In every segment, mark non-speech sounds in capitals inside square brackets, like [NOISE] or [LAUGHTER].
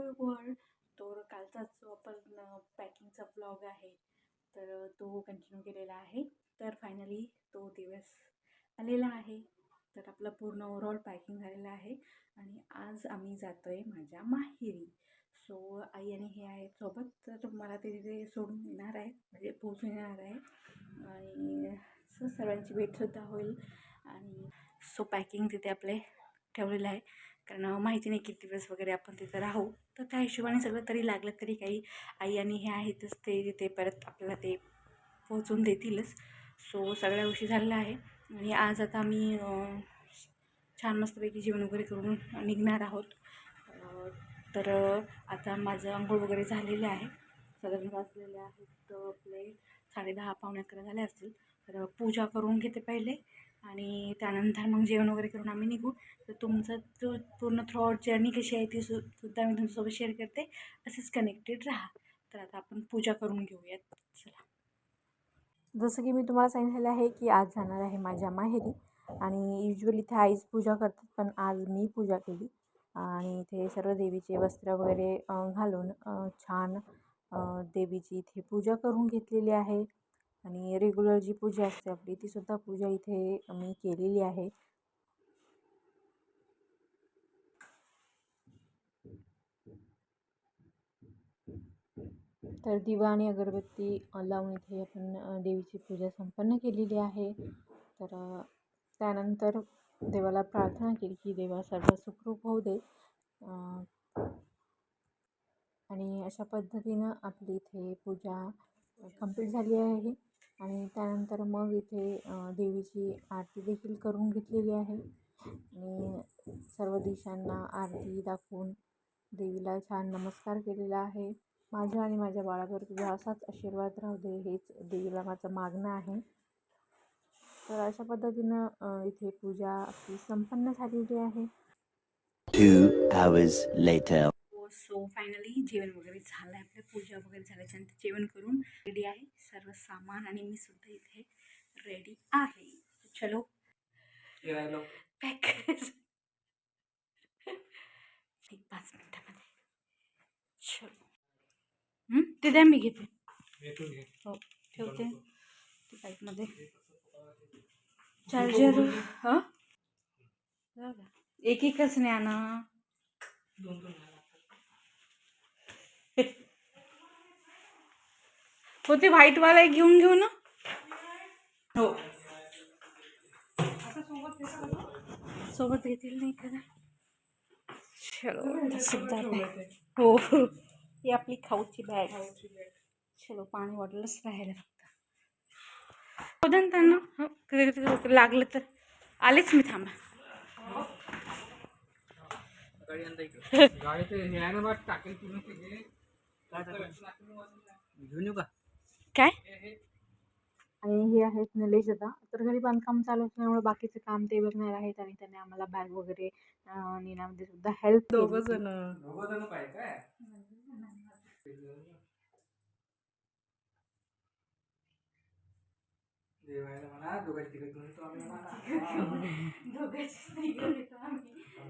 Hello world तर कालचाच आपण पॅकिंगचा blog आहे तर तो कंटिन्यू केलेला आहे. तर फायनली तो दिवस आलेला आहे. तर आपलं पूर्ण ओव्हरऑल पॅकिंग झालेलं आहे. आणि आज आम्ही जातो आहे माझ्या माहेरी. सो आई आणि हे आहेत सोबत. तर मला ते तिथे सोडून येणार आहे म्हणजे पोहोचून येणार आहे आणि सो सर्वांची भेटसुद्धा होईल. आणि सो पॅकिंग तिथे आपले ठेवलेलं आहे. कारण माहिती नाही किती दिवस वगैरे आपण तिथं राहू. तर त्या हिशोबाने सगळं तरी लागलं तरी काही आई आणि हे आहेतच ते तिथे परत आपल्याला ते पोहोचून देतीलच. सो सगळ्या गोष्टी झालेल्या आहे. आणि आज आता आम्ही छान मस्तपैकी जेवण वगैरे करून निघणार आहोत. तर आता माझं आंघोळ वगैरे झालेले आहे. साधारण वाजलेले आहेत अं, आपले साडेदहा पावणे अकरा झाले असतील. तर पूजा करून घेते पहिले. आणि त्यानंतर मग जेवण वगैरे करून आम्ही निघू. तर तुमचं जो पूर्ण थ्रूआउट जर्नी कशी आहे ती सु सुद्धा मी तुमच्यासोबत शेअर करते. असेच कनेक्टेड राहा. तर आता आपण पूजा करून घेऊयात. चला. जसं की मी तुम्हाला सांगितलेलं आहे की आज जाणार आहे माझ्या माहेरी आणि युजली इथे आईच पूजा करतात पण आज मी पूजा केली. आणि इथे सर्व देवीचे वस्त्र वगैरे घालून छान देवीची इथे पूजा करून घेतलेली आहे. जी पूजा असते आपली तीसुद्धा पूजा इथे मी केलेली आहे. तर दिवा आणि अगरबत्ती लावून इथे आपण देवीची पूजा संपन्न केलेली आहे. तर त्यानंतर देवाला प्रार्थना केली की देवा सर्व सुखरूप होऊ दे. आणि अशा पद्धतीनं आपली इथे पूजा कंप्लीट झाली आहे. आणि त्यानंतर मग इथे देवीची आरती देखील करून घेतलेली आहे. आणि सर्व दिशांना आरती दाखवून देवीला छान नमस्कार केलेला आहे. माझ्या आणि माझ्या बाळावर तुझा असाच आशीर्वाद राहू दे हेच देवीला माझं मागणं आहे. तर अशा पद्धतीनं इथे पूजा आपली संपन्न झालेली आहे सो फायनली जेवण वगैरे झालं आहे आपलं पूजा वगैरे झाल्याच्यानंतर जेवण करून रेडी आहे. सर्व सामान आणि मी सुद्धा इथे रेडी आहे. चलो. पॅक एक पाच मिनटामध्ये. चलो? ते द्या मी घेते. हो ठेवते. ते बॅगमध्ये चार्जर. हां? एक एकच न्या ना. हो ते व्हाईटवाला एक घेऊन घेऊ ना। हो सोबत घेतील नाही का चलो सुद्धा bag. हो ही आपली खाऊची बॅग चलो पाणी बॉटलच राहायला फक्त द्या ना? त्यांना हो कधी कधी लागलं तर आलेच मी थांबा घेऊन येऊ का? काय? आणि हे आहेत निलेश दादा. तर घरी बांधकाम चालू असल्यामुळे बाकीचं काम ते बघणार आहेत आणि त्यांनी आम्हाला बॅग वगैरे नेण्यामध्ये सुद्धा हेल्प दोघं जण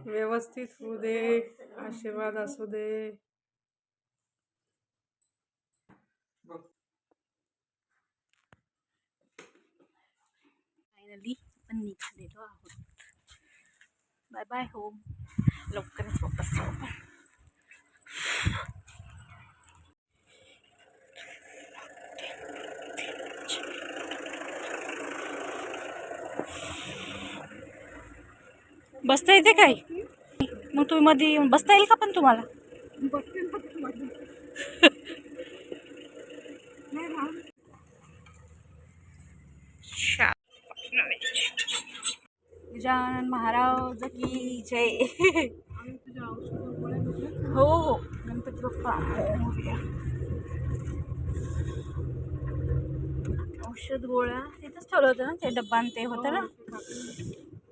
व्यवस्थित होऊ दे आशीर्वाद असू दे. फायनली आपण निघालेलो आहोत बाय बाय होम लवकरच वापस आपण बसता येते काय मग तुम्ही मध्ये बसता येईल का पण तुम्हाला गजानन महाराज की जय. हो हो. गणपती बाप्पा. औषध गोळ्या. तिथंच ठेवलं होतं ना ते डब्बा ते होतं ना?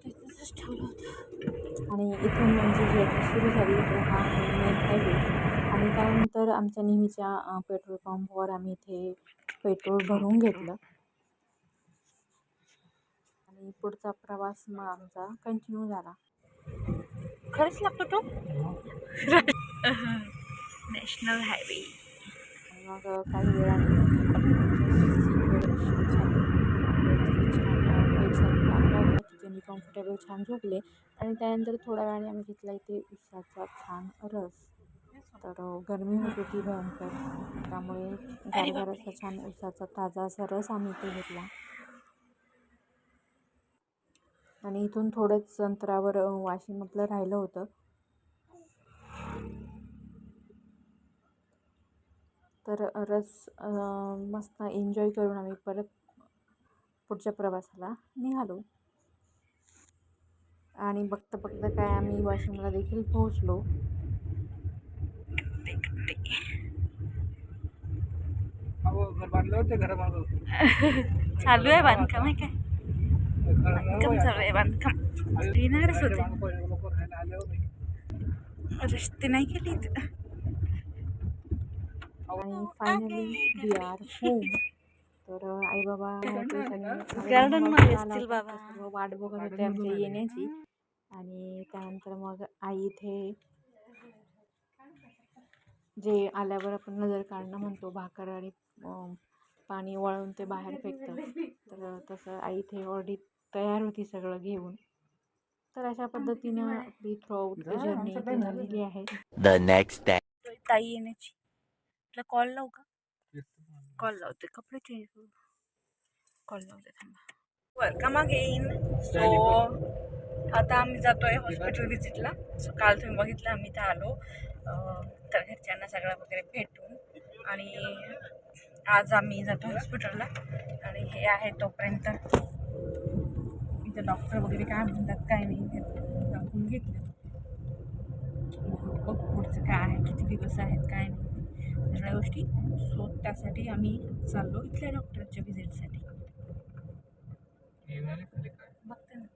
तिथंच ठेवलं होतं. आणि इथून म्हणजे जी सुरू झाली तो हा मेन हायवे. आणि त्यानंतर आमच्या नेहमीच्या पेट्रोल पंपवर आम्ही इथे पेट्रोल भरून घेतलं. आणि पुढचा प्रवास मग आमचा कंटिन्यू झाला. खरंच लागतो तो? [LAUGHS] नॅशनल हायवे मग काही वेळाने मी कम्फर्टेबल छान झोपले. आणि त्यानंतर थोड्या वेळाने आम्ही घेतला इथे उसाचा छान रस. तर गरमी होती ती भयंकर. त्यामुळे गाडीवर असा छान उसाचा ताजा असा रस आम्ही इथे घेतला. आणि इथून थोडंच अंतरावर वाशिममधलं राहिलं होतं. तर रस मस्त एन्जॉय करून आम्ही परत पुढच्या प्रवासाला निघालो. आणि बघता बघता काय आम्ही वाशिमला देखील पोहोचलो. [LAUGHS] चालू आहे बांधकाम आहे काय? बांधकाम चालू आहे बांधकाम येणारच होते रस्ते नाही केली आणि फायनली वी आर होम तर आई बाबा Garden मध्ये असतील बाबा. वाट बघत होते आमच्या येण्याची आणि त्यानंतर मग आई इथे जे आल्यावर आपण नजर काढणं म्हणतो भाकर आणि पाणी वळून ते बाहेर फेकतं तर तसं आई इथे ऑलरेडी तयार होती सगळं घेऊन. तर अशा पद्धतीनं आपली थ्रूआउट जर्नी झालेली आहे. The next day. ताई येण्याची. तुला कॉल लावू का? कॉल लावते कपडे चेंज करू. कॉल लावते थांबा. मागे येईन. सो आता आम्ही जातोय हॉस्पिटल व्हिजिटला सो काल तुम्ही बघितलं आम्ही इथं आलो. तर घरच्यांना सगळं वगैरे भेटून. आणि आज आम्ही जातो हॉस्पिटलला आणि हे आहे तोपर्यंत. इथं डॉक्टर वगैरे काय म्हणतात काय नाही हे दाखवून घेतलं. बघ पुढचं काय आहे किती दिवस आहेत काय नाही. सगळ्या गोष्टी सो त्यासाठी आम्ही चाललो इथल्या डॉक्टरच्या व्हिजिटसाठी बघते ना.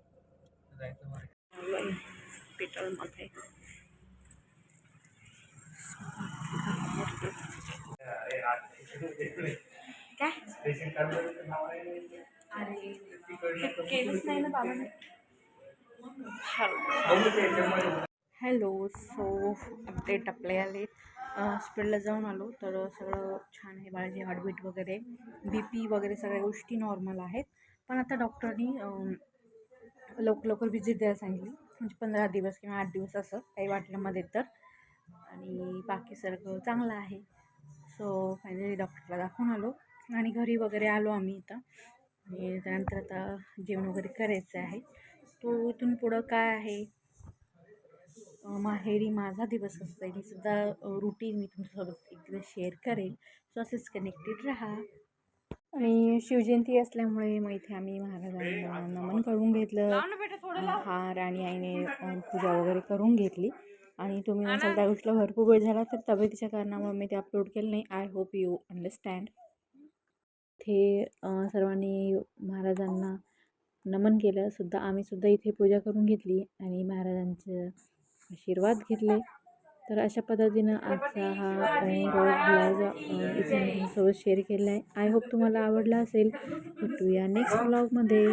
काय? अरे केलंच नाही ना बाबाने? हॅलो सो अपडेट आपले आले. हॉस्पिटलला जाऊन आलो तर सगळं छान आहे. बाळाची हार्टबीट वगैरे बी पी वगैरे सगळ्या गोष्टी नॉर्मल आहेत. पण आता डॉक्टरनी लवकर लवकर विजिट द्यायला सांगितली. म्हणजे पंधरा दिवस किंवा आठ दिवस असं काही वाटल्यामध्ये तर. आणि बाकी सगळं चांगलं आहे. सो फायनली डॉक्टरला दाखवून आलो. आणि घरी वगैरे आलो आम्ही इथं. आणि त्यानंतर आता जेवण वगैरे करायचं आहे. तो इथून पुढं काय आहे? माहेरी माझा दिवस असतो आहे सुद्धा रुटीन मी तुमच्यासोबत एक दिवस शेअर करेल. सो असेच कनेक्टेड राहा. आणि शिवजयंती असल्यामुळे मग इथे आम्ही महाराजांना नमन करून घेतलं. हार आणि आईने पूजा वगैरे करून घेतली. आणि तुम्ही म्हणसाल त्या गोष्टीला भरपूर वेळ झाला. तर तब्येतीच्या कारणामुळे मी ते अपलोड केलं नाही. आय होप यू अंडरस्टँड इथे सर्वांनी महाराजांना नमन केलं. सुद्धा आम्ही सुद्धा इथे पूजा करून घेतली आणि महाराजांचे आशीर्वाद घेतले. तर अशा पद्धतीनं आजचा हा ब्लॉग इथे मी तुमच्यासोबत शेअर केला आहे. आय होप तुम्हाला आवडला असेल. भेटूया नेक्स्ट ब्लॉगमध्ये